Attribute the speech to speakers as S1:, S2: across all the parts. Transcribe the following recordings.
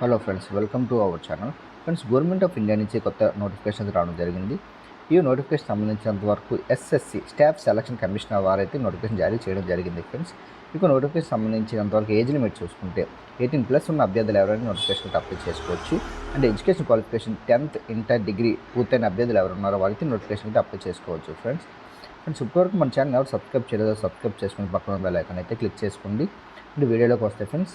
S1: Hello friends welcome to our channel. Friends government of India నుంచి కొత్త notifications రావడం జరిగింది. ఈ నోటిఫికేషన్ సంబంధించినంత వరకు ఎస్ఎస్సి స్టాఫ్ సెలక్షన్ కమిషనర్ వారైతే నోటిఫికేషన్ జారీ చేయడం జరిగింది ఫ్రెండ్స్. ఇక నోటిఫికేషన్ సంబంధించినంత వరకు ఏజ్ లిమిట్ చూసుకుంటే ఎయిటీన్ ప్లస్ ఉన్న అభ్యర్థులు ఎవరైనా నోటిఫికేషన్ అప్లై చేసుకోవచ్చు. And education qualification tenth inter degree పూర్తయిన అభ్యర్థులు ఎవరు ఉన్నారో వారికి నోటిఫికేషన్ అయితే అప్లై చేసుకోవచ్చు ఫ్రెండ్స్. ఫ్రెండ్స్ ఇప్పటివరకు మన ఛానల్ ఎవరు సబ్స్క్రైబ్ చేయలేదో సబ్స్క్రైబ్ చేసుకుని పక్కన బెల్ ఐకాన్ అయితే క్లిక్ చేసుకోండి. అండ్ వీడియోలోకి వస్తే friends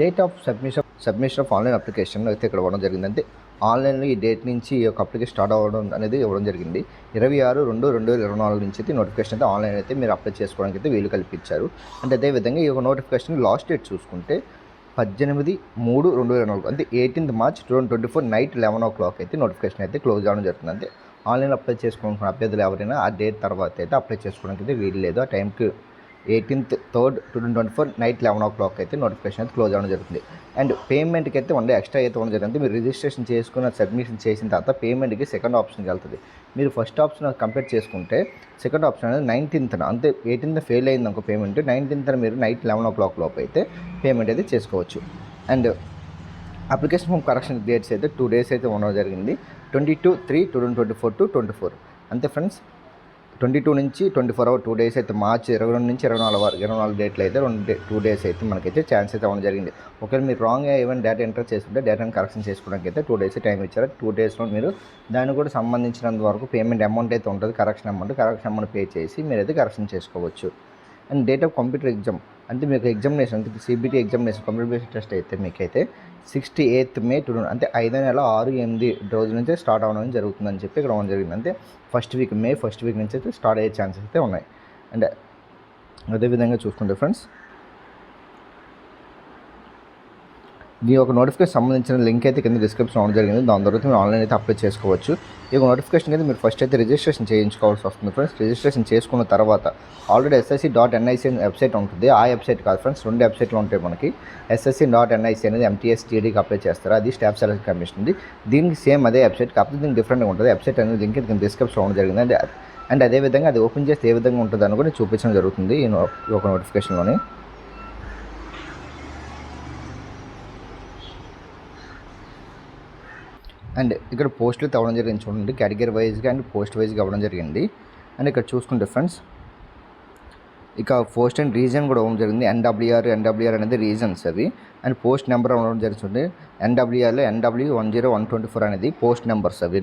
S1: date of submission submission of online application అయితే ఇక్కడ ఇవ్వడం జరిగింది అంటే ఆన్లైన్లో ఈ డేట్ నుంచి ఈ యొక్క అప్లికేషన్ స్టార్ట్ అవ్వడం అనేది ఇవ్వడం జరిగింది. ఇరవై ఆరు రెండు రెండు వేల ఇరవై నాలుగు నుంచి అయితే నోటిఫికేషన్ అయితే ఆన్లైన్ అయితే మీరు అప్లై చేసుకోవడానికి అయితే వీలు కల్పించారు. అంటే అదేవిధంగా ఈ యొక్క నోటిఫికేషన్ లాస్ట్ డేట్ చూసుకుంటే పద్దెనిమిది మూడు రెండు వేల నాలుగు అంటే eighteenth March two thousand twenty four night eleven o'clock అయితే నోటిఫికేషన్ అయితే క్లోజ్ అవ్వడం జరుగుతుంది అంటే ఆన్లైన్ అప్లై చేసుకోవాలనుకున్న అభ్యర్థులు ఎవరైనా ఆ డేట్ తర్వాత అయితే అప్లై చేసుకోవడానికి అయితే వీలు లేదు. ఆ టైంకి eighteenth third two thousand twenty four night eleven o'clock అయితే నోటిఫికేషన్ అయితే క్లోజ్ అవ్వడం జరుగుతుంది. అండ్ పేమెంట్కి అయితే వన్ డే ఎక్స్ట్రా అయితే ఉండడం జరుగుతుంది. మీరు రిజిస్ట్రేషన్ చేసుకున్న సబ్మిషన్ చేసిన తర్వాత పేమెంట్కి సెకండ్ ఆప్షన్కి వెళ్తుంది. మీరు ఫస్ట్ ఆప్షన్ కంప్లీట్ చేసుకుంటే సెకండ్ ఆప్షన్ అనేది నైన్టీన్త్న అంతే ఎయిటీన్త్ ఫెయిల్ అయింది అనుకో పేమెంట్ నైన్టీన్త్న మీరు నైట్ లెవెన్ ఓ క్లాక్ లోపు అయితే పేమెంట్ అయితే చేసుకోవచ్చు. And application form correction dates అయితే టూ డేస్ అయితే ఉండడం జరిగింది. Twenty two three two thousand twenty four to twenty four అంతే ఫ్రెండ్స్ ట్వంటీ టూ నుంచి twenty four our two days అయితే మార్చ్ ఇరవై రెండు నుంచి ఇరవై నాలుగు వరకు ఇరవై నాలుగు డేట్లు అయితే రెండు డే టూ డేస్ అయితే మనకైతే ఛాన్స్ అయితే అవ్వడం జరిగింది. ఒకవేళ మీరు రాంగ్ ఏమైనా డేటా ఎంటర్ చేసుకుంటే డేటాను కరెక్షన్ చేసుకోవడానికి అయితే టూ డేస్ టైం ఇచ్చారు. టూ డేస్లో మీరు దానికి కూడా సంబంధించినంత వరకు పేమెంట్ అమౌంట్ అయితే ఉంటుంది. Correction amount correction amount pay చేసి మీరైతే కరెక్షన్ చేసుకోవచ్చు. And date of computer exam అంటే మీకు ఎగ్జామినేషన్ అంటే CBT examination computer based test అయితే మీకైతే సిక్స్టీ ఎయిత్ మే టూ అంటే ఐదో నెల ఆరు ఎనిమిది రోజుల నుంచే స్టార్ట్ అవ్వడం జరుగుతుందని చెప్పి ఇక్కడ అవ్వడం జరిగింది. అంటే first week May first week నుంచి అయితే స్టార్ట్ అయ్యే ఛాన్సెస్ అయితే ఉన్నాయి. అండ్ అదేవిధంగా చూసుకుంటే ఫ్రెండ్స్ దీని యొక్క నోటిఫికేషన్ సంబంధించిన లింక్ అయితే కింద డిస్క్రిప్షన్ అవ్వడం జరిగింది. దాని తర్వాత మీరు ఆన్లైన్ అయితే అప్లై చేసుకోవచ్చు. ఈ యొక్క నోటిఫికేషన్ అయితే మీరు ఫస్ట్ అయితే రిజిస్ట్రేషన్ చేయించుకోవాల్సి వస్తుంది ఫ్రెండ్స్ రిజిస్ట్రేషన్ చేసుకున్న తర్వాత already SSC dot NIC website ఉంటుంది. ఆ వెబ్సైట్ కాదు ఫ్రెండ్స్ రెండు వెబ్సైట్లు ఉంటాయి మనకి. ఎస్ఎస్సి డాట్ ఎన్ఐసి అనేది ఎంటీఎస్ టీడీకి అప్లై చేస్తారు. అది స్టాఫ్ సెలెక్ట్ కమిషన్ దీనికి సేమ్ అదే వెబ్సైట్ కాకపోతే దీనికి డిఫరెంట్గా ఉంటుంది. వెబ్సైట్ అనేది లింక్ కింద డిస్క్రిప్షన్ అవ్వడం జరిగింది. అండ్ అండ్ అదేవిధంగా అది ఓపెన్ చేస్తే ఏ విధంగా ఉంటుందని కూడా చూపించడం జరుగుతుంది ఈ ఈ ఒక నోటిఫికేషన్లోని అండ్ ఇక్కడ పోస్టులు తవ్వడం జరిగింది చూడండి. కేటగిరీ వైజ్గా అండ్ పోస్ట్ వైజ్గా అవ్వడం జరిగింది. అండ్ ఇక్కడ చూసుకుంటే ఫ్రెండ్స్ ఇక పోస్ట్ అండ్ రీజన్ కూడా అవ్వడం జరిగింది. ఎన్డబ్ల్యూఆర్ ఎన్డబ్ల్యూఆర్ అనేది రీజన్స్ అవి. అండ్ పోస్ట్ నెంబర్ అవ్వడం జరుగుతుంది. ఎన్డబ్ల్యూఆర్లో NW one zero one twenty four అనేది పోస్ట్ నెంబర్స్ అవి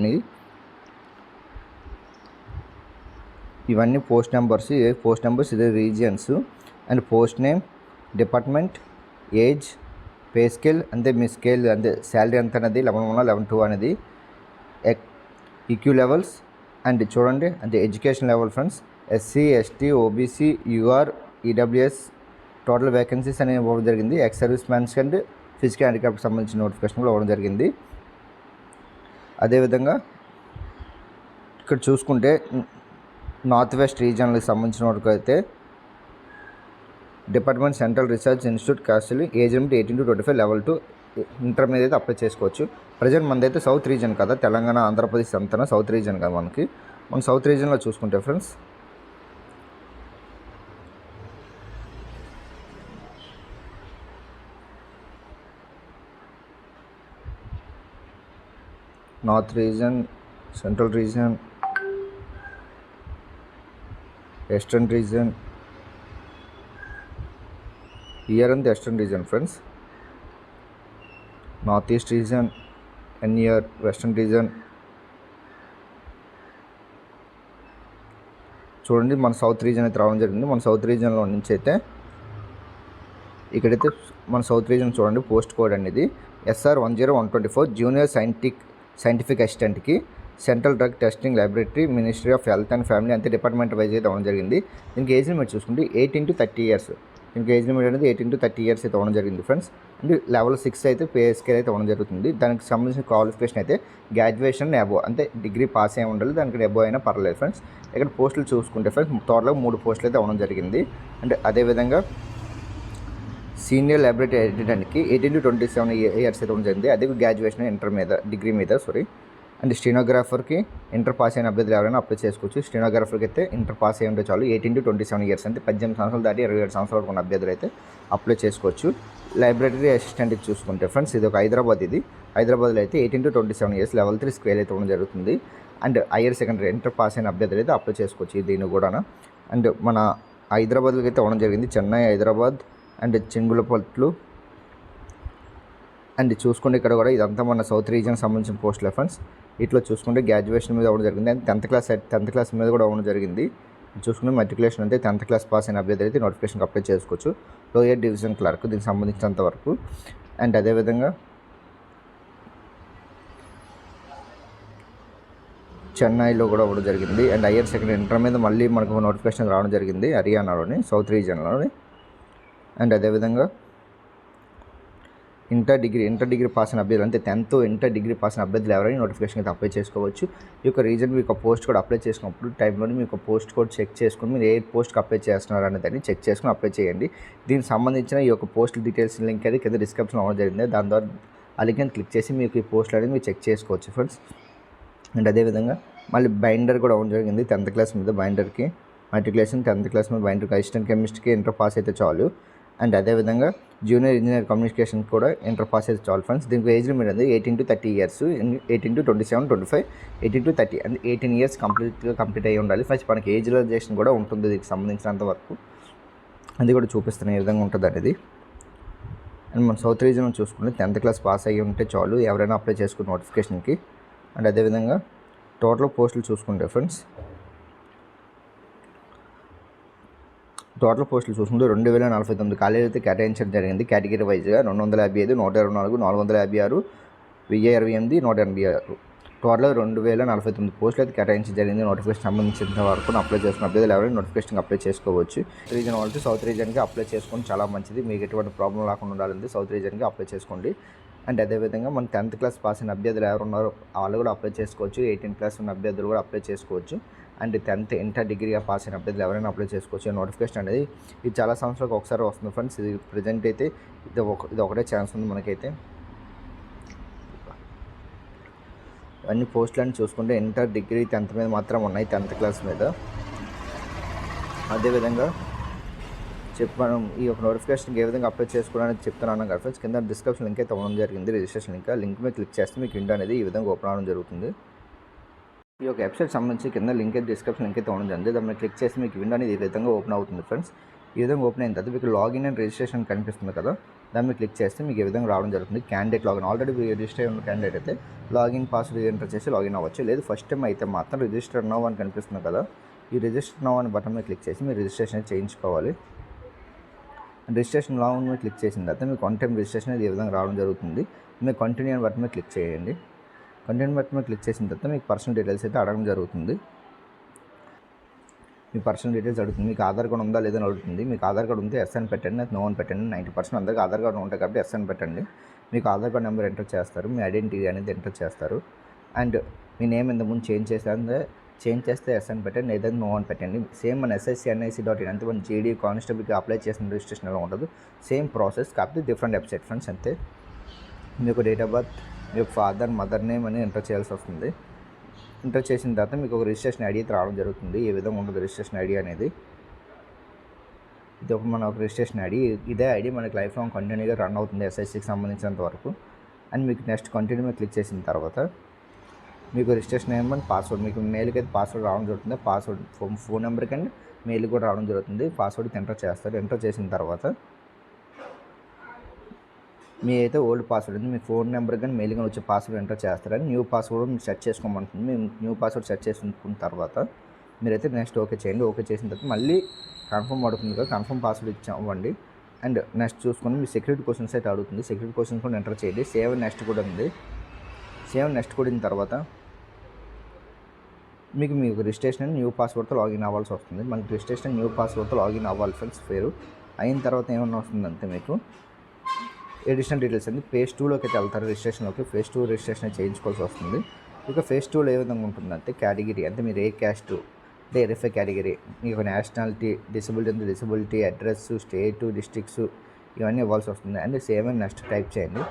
S1: ఇవన్నీ పోస్ట్ నెంబర్స్ పోస్ట్ నెంబర్స్ ఇదే regions and post name department age pay scale అంతే మీ స్కేల్ అంతే శాలరీ ఎంత అనేది లెవెన్ వన్ లెవెన్ టూ అనేది ఈక్యూ లెవెల్స్. అండ్ చూడండి అంటే education level friends SC ST OBC UR EWS total vacancies అనేవి ఇవ్వడం జరిగింది. Ex service mans and physical handicraft సంబంధించిన నోటిఫికేషన్ కూడా ఇవ్వడం జరిగింది. అదేవిధంగా ఇక్కడ చూసుకుంటే నార్త్ వెస్ట్ రీజియన్కి సంబంధించిన వరకు అయితే department central research institute coastal age limit eighteen to twenty five level two inter మీద అయితే అప్లై చేసుకోవచ్చు. ప్రజెంట్ మనదైతే సౌత్ రీజన్ కదా తెలంగాణ ఆంధ్రప్రదేశ్ అంతా సౌత్ రీజన్ కదా మనకి. మనం సౌత్ రీజన్లో చూసుకుంటే friends. North region central region western region year and western region friends north east region N year western region చూడండి మన సౌత్ రీజన్ అయితే రావడం జరిగింది. మన సౌత్ రీజన్లో నుంచి అయితే ఇక్కడైతే మన సౌత్ రీజన్ చూడండి పోస్ట్ కోడ్ అనేది SR one zero one twenty four junior scientic scientific అసిస్టెంట్కి central drug testing laboratory ministry of health and family అంతే డిపార్ట్మెంట్ వైజ్ అయితే అవ్వడం జరిగింది. దీనికి ఏజ్ని మీరు చూసుకుంటే ఎయిటీన్ టు థర్టీ ఇయర్స్ దీనికి ఏజ్ లిమిట్ అనేది ఎయిటీన్ టు థర్టీ ఇయర్స్ అయితే అవ్వడం జరిగింది ఫ్రెండ్స్. అండ్ లెవెల్ సిక్స్ అయితే పే స్కేల్ అయితే అవ్వడం జరుగుతుంది. దానికి సంబంధించిన క్వాలిఫికేషన్ అయితే గ్రాడ్యుయేషన్ ఎబో అంటే డిగ్రీ పాస్ అయి ఉండాలి దానికి ఎబో అయినా పర్లేదు ఫ్రెండ్స్. ఇక్కడ పోస్టులు చూసుకుంటే ఫ్రెండ్స్ టోటల్గా మూడు పోస్టులు అయితే అవ్వడం జరిగింది. అండ్ అదేవిధంగా senior library అటెండెంట్కి eighteen to twenty seven years అయితే జరిగింది. అదే గ్రాడ్యుయేషన్ ఇంటర్ మీద డిగ్రీ మీద సారీ. అండ్ స్టెనోగ్రాఫర్కి ఇంటర్ పాస్ అయిన అభ్యర్థులు ఎవరైనా అప్లై చేసుకోవచ్చు. స్టెనోగ్రాఫర్కి అయితే ఇంటర్ పాస్ అయి ఉంటే చాలు. Eighteen to twenty seven years అంటే పద్దెనిమిది సంవత్సరాలు దాటి ఇరవై ఏడు సంవత్సరాలు ఉన్న అభ్యర్థులు అయితే అప్లై చేసుకోవచ్చు. లైబ్రరీ అసిస్టెంట్ చూసుకుంటే ఫ్రెండ్స్ ఇది ఒక హైదరాబాద్ ఇది. హైదరాబాద్లో అయితే eighteen to twenty seven years level three scale అయితే ఉండడం జరుగుతుంది. And higher secondary inter pass అయిన అభ్యర్థులు అయితే అప్లై చేసుకోవచ్చు దీన్ని కూడా అండ్ మన హైదరాబాద్లో అయితే ఉండడం జరిగింది. చెన్నై హైదరాబాద్ అండ్ చెంగులపట్లు. అండ్ చూసుకుంటే ఇక్కడ కూడా ఇదంతా మన సౌత్ రీజన్ సంబంధించిన పోస్ట్ ఫ్రెండ్స్ ఇట్లా చూసుకుంటే గ్రాడ్యుయేషన్ మీద అవ్వడం జరిగింది. And tenth class tenth class మీద కూడా అవ్వడం జరిగింది. చూసుకుంటే మెట్రికులేషన్ అయితే టెన్త్ క్లాస్ పాస్ అయిన అభ్యర్థి అయితే నోటిఫికేషన్కి అప్లై చేసుకోవచ్చు. లోయర్ డివిజన్ క్లర్క్ దీనికి సంబంధించినంత వరకు. అండ్ అదేవిధంగా చెన్నైలో కూడా అవ్వడం జరిగింది. అండ్ హయ్యర్ సెకండరీ ఇంటర్ మీద మళ్ళీ మనకు నోటిఫికేషన్ రావడం జరిగింది హర్యానాలోని సౌత్ రీజియన్లోని అండ్ అదేవిధంగా inter degree inter degree pass అయిన అభ్యర్థులు అంటే టెన్త్ ఇంటర్ డిగ్రీ పాస్ అయిన అభ్యర్థులు ఎవరైనా నోటిఫికేషన్ అయితే అప్లై చేసుకోవచ్చు. ఈ యొక్క రీజన్ మీకు పోస్ట్ కోడ్ అప్లై చేసుకున్నప్పుడు టైంలో మీకు పోస్ట్ కోడ్ చెక్ చేసుకుని మీరు ఏ పోస్ట్కి అప్లై చేస్తున్నారు అనే దాన్ని చెక్ చేసుకుని అప్లై చేయండి. దీనికి సంబంధించిన ఈ యొక్క పోస్ట్ డీటెయిల్స్ లింక్ అయితే కింద డిస్క్రిప్షన్ అవ్వడం జరిగింది. దాని ద్వారా ఆ లింక్ క్లిక్ చేసి మీకు ఈ పోస్ట్లు అనేది మీరు చెక్ చేసుకోవచ్చు ఫ్రెండ్స్ అండ్ అదేవిధంగా మళ్ళీ బైండర్ కూడా అవ్వడం జరిగింది టెన్త్ క్లాస్ మీద బైండర్కి మెట్రికులేషన్ టెన్త్ క్లాస్ మీద బైండర్కి అసిస్టెంట్ కెమిస్ట్రీకి ఇంటర్ పాస్ అయితే చాలు. అండ్ అదేవిధంగా జూనియర్ ఇంజనీర్ కమ్యూనికేషన్ కూడా ఇంటర్ పాస్ అయితే చాలు ఫ్రెండ్స్ దీనికి ఏజ్ లిమిట్ అనేది eighteen to thirty years eighteen to twenty seven twenty five eighteen to thirty and eighteen years కంప్లీట్గా కంప్లీట్ అయ్యి ఉండాలి. ఫస్ట్ మనకి ఏజ్ రిజర్వేషన్ కూడా ఉంటుంది దీనికి సంబంధించినంత వరకు. అది కూడా చూపిస్తున్న ఏ విధంగా ఉంటుంది అనేది. అండ్ మన సౌత్ రీజన్ చూసుకుంటే టెన్త్ క్లాస్ పాస్ అయ్యి ఉంటే చాలు. ఎవరైనా అప్లై చేసుకున్న నోటిఫికేషన్కి అండ్ అదేవిధంగా టోటల్ పోస్టులు చూసుకుంటే ఫ్రెండ్స్ టోటల్ పోస్టులు చూసుకుంటే రెండు వేల నలభై తొమ్మిది ఖాళీలు అయితే కేటాయించడం జరిగింది. కేటగిరీ వైజ్గా రెండు వందల యాభై ఐదు నూట ఇరవై నాలుగు నాలుగు వందల యాభై ఆరు వెయ్యి ఇరవై ఎనిమిది నూట ఎనభై ఆరు. టోటల్ రెండు వేల నలభై తొమ్మిది పోస్టులు అయితే కేటాయించడం జరిగింది. నోటిఫికేషన్ సంబంధించిన వరకు అప్లై చేసుకున్న అభ్యర్థులు ఎవరైనా నోటిఫికేషన్ అప్లై చేసుకోవచ్చు. రీజన్ వాళ్ళకి సౌత్ రీజన్కి అప్లై చేసుకోండి చాలా మంచిది. మీకు ఎటువంటి ప్రాబ్లం రాకుండా ఉండాలంటే సౌత్ రీజన్కి అప్లై చేసుకోండి. అండ్ అదేవిధంగా మన టెన్త్ క్లాస్ పాస్ అయిన అభ్యర్థులు ఎవరు ఉన్నారో వాళ్ళు కూడా అప్లై చేసుకోవచ్చు. ఎయిటీన్ క్లాస్ ఉన్న అభ్యర్థులు కూడా అప్లై చేసుకోవచ్చు. అండ్ టెన్త్ ఇంటర్ డిగ్రీగా పాస్ అయిన అభ్యర్థులు ఎవరైనా అప్లై చేసుకోవచ్చు. నోటిఫికేషన్ అనేది ఇది చాలా సంవత్సరాలకు ఒకసారి వస్తుంది ఫ్రెండ్స్ ఇది ప్రజెంట్ అయితే ఇది ఒక ఇది ఒకటే ఛాన్స్ ఉంది మనకైతే. అన్ని పోస్టులను చూసుకుంటే ఇంటర్ డిగ్రీ టెన్త్ మీద మాత్రం ఉన్నాయి టెన్త్ క్లాస్ మీద. అదేవిధంగా చెప్పాను ఈ యొక్క నోటిఫికేషన్కి ఏ విధంగా అప్లై చేసుకోవాలని చెప్తున్నాను కదా ఫ్రెండ్స్ కింద డిస్క్రిప్షన్ లింక్ అయితే ఇవ్వడం జరిగింది. రిజిస్ట్రేషన్ లింక్ లింక్ మీద క్లిక్ చేస్తే మీకు ఇంటర్ అనేది ఈ విధంగా ఓపెన్ అవడం జరుగుతుంది. ఈ యొక్క వెబ్సైట్ సంబంధించి కింద లింక్ అయితే డిస్క్రిప్షన్ లింక్ అయితే ఇవ్వడం జరిగింది దాన్ని క్లిక్ చేసి మీకు విండో అనేది ఈ విధంగా ఓపెన్ అవుతుంది ఫ్రెండ్స్. ఈ విధంగా ఓపెన్ అయిన తర్వాత మీకు లాగిన్ అండ్ రిజిస్ట్రేషన్ కనిపిస్తుంది కదా దాన్ని క్లిక్ చేస్తే మీకు ఈ విధంగా రావడం జరుగుతుంది. క్యాండిడేట్ లాగిన్ ఆల్రెడీ రిజిస్టర్ అయిన క్యాండిడేట్ అయితే లాగిన్ పాస్వర్డ్ ఎంటర్ చేసి లాగిన్ అవ్వచ్చు. లేదు ఫస్ట్ టైం అయితే మాత్రం రిజిస్టర్ నవ్ అని కనిపిస్తుంది కదా ఈ రిజిస్టర్ నవ్ అని బటన్ మీద క్లిక్ చేసి మీరు రిజిస్ట్రేషన్ చేయించుకోవాలి. రిజిస్ట్రేషన్ లాగిన్ మీద క్లిక్ చేసిన తర్వాత మీకు వన్ టైం రిజిస్ట్రేషన్ అనేది ఈ విధంగా రావడం జరుగుతుంది. మీరు కంటిన్యూ అని బటన్ మీద క్లిక్ చేయండి. కంటెంట్ బట్టి మీరు క్లిక్ చేసిన తర్వాత మీకు పర్సనల్ డీటెయిల్స్ అయితే అడగడం జరుగుతుంది. మీ పర్సనల్ డీటెయిల్స్ అడుగుతుంది. మీకు ఆధార్ కార్డు ఉందా లేదని అడుగుతుంది. మీకు ఆధార్ కార్డు ఉంటే ఎస్ అని పెట్టండి నో అని పెట్టండి నైంటీ పర్సెంట్ అందరికీ ఆధార్ కార్డు ఉంటాయి కాబట్టి ఎస్ అని పెట్టండి. మీకు ఆధార్ కార్డు నెంబర్ ఎంటర్ చేస్తారు మీ ఐడెంటిటీ అనేది ఎంటర్ చేస్తారు. అండ్ మీ నేమ్ ఇంత ముందు చేంజ్ చేస్తే చేంజ్ చేస్తే ఎస్ అని పెట్టండి ఏదైనా నో అని పెట్టండి. సేమ్ మన ఎస్ఎస్సి ఎన్ఐసి డాట్ ఇన్ అంతే మన జీడీ కానిస్టేబుల్కి అప్లై చేసిన రిజిస్ట్రేషన్ ఎలా ఉంటుంది సేమ్ ప్రాసెస్ కాకపోతే డిఫరెంట్ వెబ్సైట్ ఫ్రెండ్స్ అంతే. మీకు డేట్ ఆఫ్ బర్త్ మీ యొక్క ఫాదర్ మదర్ నేమ్ అని ఎంటర్ చేయాల్సి వస్తుంది. ఎంటర్ చేసిన తర్వాత మీకు ఒక రిజిస్ట్రేషన్ ఐడి అయితే రావడం జరుగుతుంది. ఏ విధంగా ఉండదు రిజిస్ట్రేషన్ ఐడి అనేది. ఇది ఒక మన ఒక రిజిస్ట్రేషన్ ఐడి. ఇదే ఐడి మనకి లైఫ్ లాంగ్ కంటిన్యూగా రన్ అవుతుంది ఎస్ఐసికి సంబంధించినంత వరకు. అండ్ మీకు నెక్స్ట్ కంటిన్యూ మీద క్లిక్ చేసిన తర్వాత మీకు రిజిస్ట్రేషన్ ఏమని పాస్వర్డ్ మీకు మెయిల్కి అయితే పాస్వర్డ్ రావడం జరుగుతుంది. పాస్వర్డ్ ఫోన్ ఫోన్ నెంబర్కి అండ్ మెయిల్ కూడా రావడం జరుగుతుంది. పాస్వర్డ్ ఎంటర్ చేస్తారు. ఎంటర్ చేసిన తర్వాత మీ అయితే ఓల్డ్ పాస్వర్డ్ ఉంది మీ ఫోన్ నెంబర్ కానీ మెయిల్ కానీ వచ్చే పాస్వర్డ్ ఎంటర్ చేస్తారని న్యూ పాస్వర్డ్ మీరు సెట్ చేసుకోమంటుంది మేము న్యూ పాస్వర్డ్ సెట్ చేసుకున్న తర్వాత మీరైతే నెక్స్ట్ ఓకే చేయండి. ఓకే చేసిన తర్వాత మళ్ళీ కన్ఫర్మ్ పడుతుంది కదా కన్ఫర్మ్ పాస్వర్డ్ ఇచ్చామండి. అండ్ నెక్స్ట్ చూసుకొని మీ సెక్యూరిటీ క్వశ్చన్స్ అయితే అడుగుతుంది. సెక్యూరిటీ క్వశ్చన్స్ కూడా ఎంటర్ చేయండి. సేవ్ నెక్స్ట్ కూడా ఉంది. సేవ్ నెక్స్ట్ కూడిన తర్వాత మీకు మీ రిజిస్ట్రేషన్ న్యూ పాస్వర్డ్తో లాగిన్ అవ్వాల్సి వస్తుంది. మనకి రిజిస్ట్రేషన్ న్యూ పాస్వర్డ్తో లాగిన్ అవ్వాలి ఫ్రెండ్స్ పేరు. అయిన తర్వాత ఏమన్నా వస్తుందంటే మీకు ఎడిషనల్ డీటెయిల్స్ అండి ఫేస్ టూలోకి అయితే వెళ్తారు రిజిస్ట్రేషన్లోకి ఫేస్ టూ రిజిస్ట్రేషన్ చేయించుకోవాల్సి వస్తుంది. ఇక ఫేస్ టూలో ఏ విధంగా ఉంటుందంటే కేటగిరీ అంటే మీరు ఏ క్యాస్ట్ అంటే ఎరిఫై కేటగిరీ మీకు నేషనాలిటీ డిసబిలిటీ అంటే డిసబిలిటీ అడ్రస్ స్టేట్ డిస్ట్రిక్ట్స్ ఇవన్నీ ఇవ్వాల్సి వస్తుంది. And save and next type చేయండి.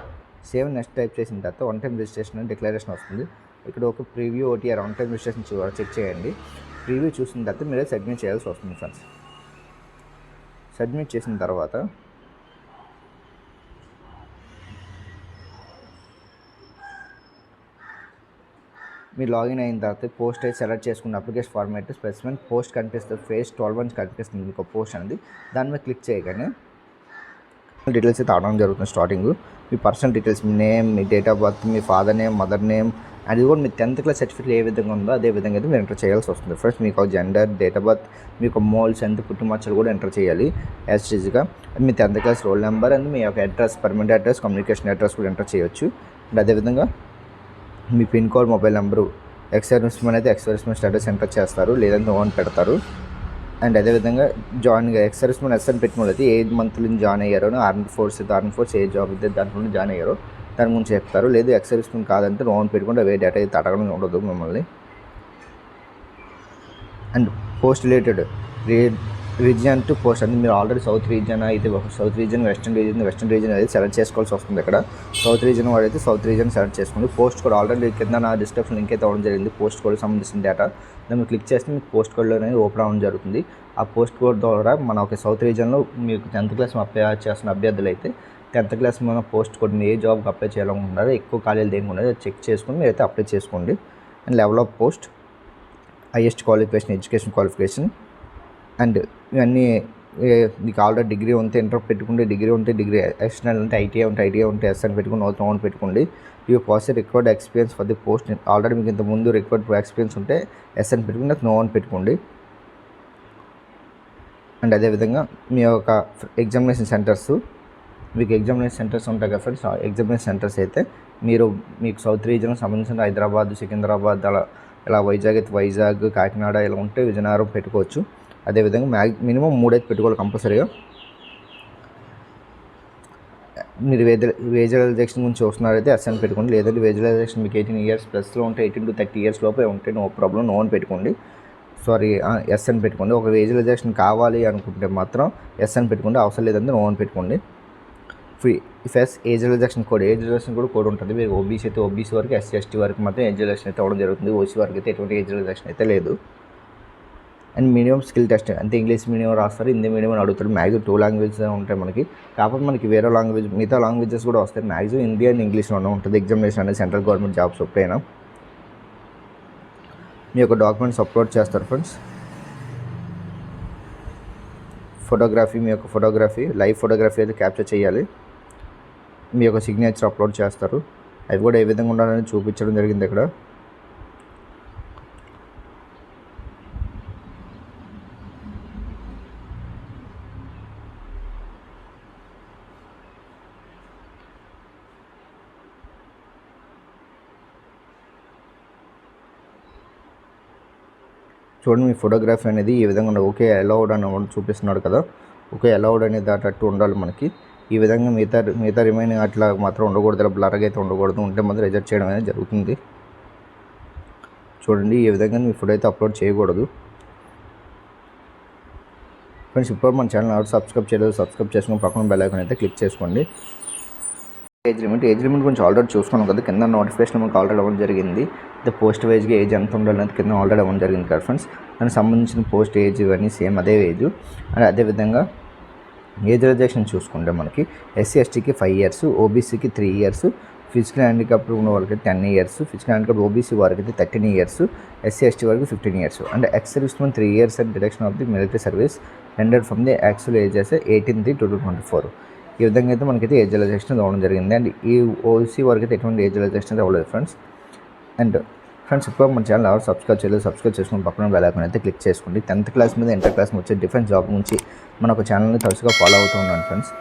S1: సేవ్ నెక్స్ట్ టైప్ చేసిన తర్వాత వన్ టైం రిజిస్ట్రేషన్ డిక్లరేషన్ వస్తుంది. ఇక్కడ ఒక preview OTR one time registration check చేయండి. ప్రీవ్యూ చూసిన తర్వాత మీరే సబ్మిట్ చేయాల్సి వస్తుంది ఫ్రెండ్స్ సబ్మిట్ చేసిన తర్వాత మీరు లాగిన్ అయిన తర్వాత పోస్ట్ అయితే సెలెక్ట్ చేసుకున్న అప్లికేషన్ ఫార్మేట్ స్పెసిఫిక్ పోస్ట్ కనిపిస్తుంది ఫేస్ ట్వెల్వ్ అని కనిపిస్తుంది మీకు పోస్ట్ అనేది. దాని మీద క్లిక్ చేయగానే డీటెయిల్స్ అయితే అవడం జరుగుతుంది స్టార్టింగ్. మీ పర్సనల్ డీటెయిల్స్ మీ నేమ్ మీ డేట్ ఆఫ్ బర్త్ మీ ఫాదర్ నేమ్ మదర్ నేమ్ అది కూడా మీ టెన్త్ క్లాస్ సర్టిఫికేట్ ఏ విధంగా ఉందో అదే విధంగా అయితే మీరు ఎంటర్ చేయాల్సి వస్తుంది. ఫస్ట్ మీకు జెండర్ డేట్ ఆఫ్ బర్త్ మీకు మోల్స్ ఎంత పుట్టుమచ్చలు కూడా ఎంటర్ చేయాలి. As me tenth class roll number and మీ యొక్క address permanent address communication address కూడా ఎంటర్ చేయొచ్చు. అండ్ అదేవిధంగా మీ pin code mobile number ex అయితే ఎక్స్ స్టేటస్ ఎంటర్ చేస్తారు లేదంటే ఓన్ పెడతారు. అండ్ అదేవిధంగా జాయిన్ ఎక్స్ సర్వీస్మెన్ ఎస్ఎన్ పెట్టుకుని అయితే ఏ మంత్లో జాయిన్ అయ్యారో ఆర్మీ ఫోర్స్ అయితే ఆర్మీ ఫోర్స్ ఏ జాబ్ అయితే దాంట్లో జాయిన్ అయ్యారో దాని గురించి చెప్తారు. లేదు ఎక్స్ కాదంటే ఓన్ పెట్టుకుంటే అవే డేటా అయితే అడగడం ఉండదు మిమ్మల్ని. And post related region to post. అంటే మీరు ఆల్రెడీ సౌత్ రీజియన్ అయితే south region western region western region అయితే సెలెక్ట్ చేసుకోవాల్సి వస్తుంది ఇక్కడ. సౌత్ రీజియన్ వాడైతే సౌత్ రీజియన్ సెలెక్ట్ చేసుకోండి పోస్ట్ కోడ్ ఆల్రెడీ కింద నా డిస్క్రిప్షన్ లింక్ అయితే అవ్వడం జరిగింది. పోస్ట్ కోడ్ సంబంధించిన డేటా. దాన్ని మీరు క్లిక్ చేస్తే మీకు పోస్ట్ కోడ్లో అనేది ఓపెన్ అవ్వడం జరుగుతుంది. ఆ పోస్ట్ కోడ్ ద్వారా మన ఒక సౌత్ రీజియన్లో మీకు టెన్త్ క్లాస్ అప్లై చేస్తున్న అభ్యర్థులు అయితే టెన్త్ క్లాస్ మన పోస్ట్ కోడ్ ఏ జాబ్కి అప్లై చేయాలనుకుంటున్నారో ఎక్కువ ఖాళీలు దేనికి ఉన్నదో చెక్ చేసుకుని మీరు అయితే అప్లై చేసుకోండి. And level of post highest qualification education qualification. And ఇవన్నీ నీకు మీకు ఆల్రెడీ డిగ్రీ ఉంటే ఇంటర్ పెట్టుకుంటే డిగ్రీ ఉంటే డిగ్రీ ఎస్ఎన్ఎల్ ఉంటే ఐటీఐ ఉంటే ఐటీఐ ఉంటే ఎస్ఎన్ పెట్టుకుని నో పెట్టుకోండి. You pass record experience for the post. Already మీకు ఇంత ముందు రికార్డ్ ఎక్స్పీరియన్స్ ఉంటే ఎస్ఎన్ పెట్టుకుని నో అని పెట్టుకోండి. అండ్ అదేవిధంగా మీ యొక్క ఎగ్జామినేషన్ సెంటర్స్ మీకు ఎగ్జామినేషన్ సెంటర్స్ ఉంటాయి కదా ఫ్రెండ్స్ ఎగ్జామినేషన్ సెంటర్స్ అయితే మీరు మీకు సౌత్ రీజన్కి సంబంధించిన హైదరాబాద్ సికింద్రాబాద్ అలా ఇలా వైజాగ్ అయితే వైజాగ్ కాకినాడ ఇలా ఉంటే విజయనగరం పెట్టుకోవచ్చు. అదేవిధంగా మ్యాగ్ మినిమం మూడైతే పెట్టుకోవాలి కంపల్సరీగా. మీరు వేజ వేజలైజేషన్ గురించి చూస్తున్నారైతే ఎస్ఎన్ పెట్టుకోండి. లేదంటే వేజలైజేషన్ మీకు ఎయిటీన్ ఇయర్స్ ప్లస్లో ఉంటే ఎయిటీన్ టు థర్టీ ఇయర్స్ లోపే ఉంటే నో ప్రాబ్లం నో అని పెట్టుకోండి. సారీ ఎస్ అని పెట్టుకోండి. ఒక వేజలైజేషన్ కావాలి అనుకుంటే మాత్రం ఎస్ అని పెట్టుకోండి. అవసరం లేదంటే నో అని పెట్టుకోండి. Free fees age rejection code age rejection కూడా కోడ్ ఉంటుంది. మీరు ఓబీసీ అయితే ఓబీసీ వరకు ఎస్సీ ఎస్టీ వరకు మాత్రం ఏజ్ రిజెక్షన్ అయితే అవ్వడం జరుగుతుంది. ఓసీ వరకు అయితే ఎటువంటి ఏజ్ రిజెక్షన్ అయితే లేదు. And minimum skill test. అంటే ఇంగ్లీష్ మీడియం రాస్తారు హిందీ మీడియం అని అడుగుతారు. మ్యాక్సిమం టూ లాంగ్వేజెస్ ఉంటాయి మనకి. కాకపోతే మనకి వేరే లాంగ్వేజ్ మిగతా లాంగ్వేజెస్ కూడా వస్తాయి. మ్యాక్సిమం హిందీ అండ్ ఇంగ్లీష్లోనే ఉంటుంది. ఎగ్జామినేషన్ అనేది సెంట్రల్ గవర్నమెంట్ జాబ్స్ ఎప్పుడైనా మీ యొక్క డాక్యుమెంట్స్ అప్లోడ్ చేస్తారు ఫ్రెండ్స్. ఫోటోగ్రఫీ మీ యొక్క ఫోటోగ్రఫీ లైవ్ ఫోటోగ్రఫీ అయితే క్యాప్చర్ చేయాలి. మీ యొక్క సిగ్నేచర్ అప్లోడ్ చేస్తారు. అవి కూడా ఏ విధంగా ఉండాలని చూపించడం జరిగింది ఇక్కడ. చూడండి మీ ఫోటోగ్రఫీ అనేది ఈ విధంగా ఉండదు ఓకే అలౌడ్ అని చూపిస్తున్నాడు కదా. ఓకే అలౌడ్ అనేది అటట్టు ఉండాలి మనకి. ఈ విధంగా మిగతా మిగతా రిమైనింగ్ అట్లా మాత్రం ఉండకూడదు. ఇలా బ్లర్గా అయితే ఉండకూడదు. ఉంటే మాత్రం రిజెక్ట్ చేయడం అనేది జరుగుతుంది. చూడండి ఈ విధంగా మీ ఫుడ్ అయితే అప్లోడ్ చేయకూడదు. ఫ్రెండ్స్ ఇప్పుడు మన ఛానల్ ఎవరు సబ్స్క్రైబ్ చేయలేదు సబ్స్క్రైబ్ చేసుకుని పక్కన బెల్ ఐకాన్ అయితే క్లిక్ చేసుకోండి. ఏజ్ లిమిట్ ఏజ్ లిమిట్ గురించి ఆల్రెడీ చూసుకున్నాం కదా కింద నోటిఫికేషన్ మనకు ఆల్రెడీ అవ్వడం జరిగింది. అయితే పోస్ట్ వైజ్గా ఏజ్ ఎంత ఉండాలనేది కింద ఆల్రెడీ అవ్వడం జరిగింది కదా ఫ్రెండ్స్ దానికి సంబంధించిన పోస్ట్ ఏజ్ ఇవన్నీ సేమ్ అదే ఏజ్ అండ్ అదేవిధంగా ఏజ్ రిజర్వేషన్ చూసుకుంటే మనకి ఎస్సీ ఎస్టీకి ఫైవ్ ఇయర్స్ ఓబీసీకి త్రీ ఇయర్స్ ఫిజికల్ హ్యాండిక్యాప్ ఉన్న వాళ్ళకి ten years physical handicap OBC వారికి అయితే థర్టీన్ ఇయర్స్ ఎస్సీ ఎస్టీ వరకు fifteen years and ex servicemen three years and deduction of the military service hundred from the actual ages eighteen three two twenty four ఈ విధంగా అయితే మనకైతే age rejection రావడం జరిగింది. And ఈ ఓసీ వరకు అయితే ఎటువంటి ఏజ్ రిజెక్షన్ అవ్వలేదు ఫ్రెండ్స్ అండ్ ఫ్రెండ్స్ ఇప్పుడు మన ఛానల్ ఎవరు సబ్స్క్రైబ్ చేయలేదు సబ్స్క్రైబ్ చేసుకుని పక్కన బెల్ అయితే క్లిక్ చేసుకోండి. టెన్త్ క్లాస్ మీద ఇంటర్ క్లాస్ వచ్చే డిఫరెంట్ జాబ్ నుంచి మన ఒక ఛానల్ని తరచుగా ఫాలో అవుతూ ఉన్నాను ఫ్రెండ్స్